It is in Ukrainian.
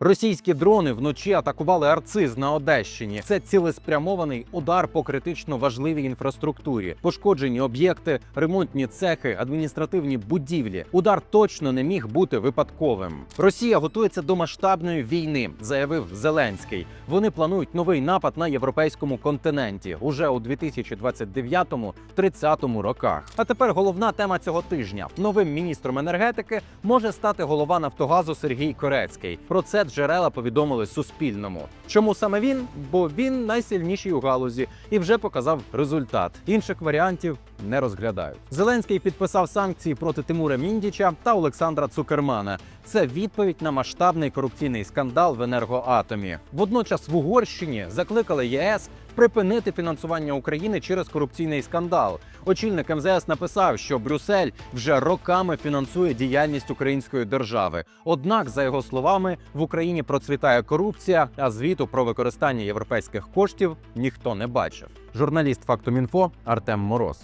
Російські дрони вночі атакували Арциз на Одещині. Це цілеспрямований удар по критично важливій інфраструктурі, пошкоджені об'єкти, ремонтні цехи, адміністративні будівлі. Удар точно не міг бути випадковим. Росія готується до масштабної війни, заявив Зеленський. Вони планують новий напад на європейському континенті уже у 2029-30 роках. А тепер головна тема цього тижня: новим міністром енергетики може стати голова Нафтогазу Сергій Корецький. Про це джерела повідомили Суспільному. Чому саме він? Бо він найсильніший у галузі і вже показав результат. Інших варіантів не розглядають. Зеленський підписав санкції проти Тимура Міндіча та Олександра Цукермана. Це відповідь на масштабний корупційний скандал в енергоатомі. Водночас в Угорщині закликали ЄС припинити фінансування України через корупційний скандал. Очільник МЗС написав, що Брюссель вже роками фінансує діяльність української держави. Однак, за його словами, в Україні процвітає корупція, а звіту про використання європейських коштів ніхто не бачив. Журналіст Фактумінфо Артем Мороз.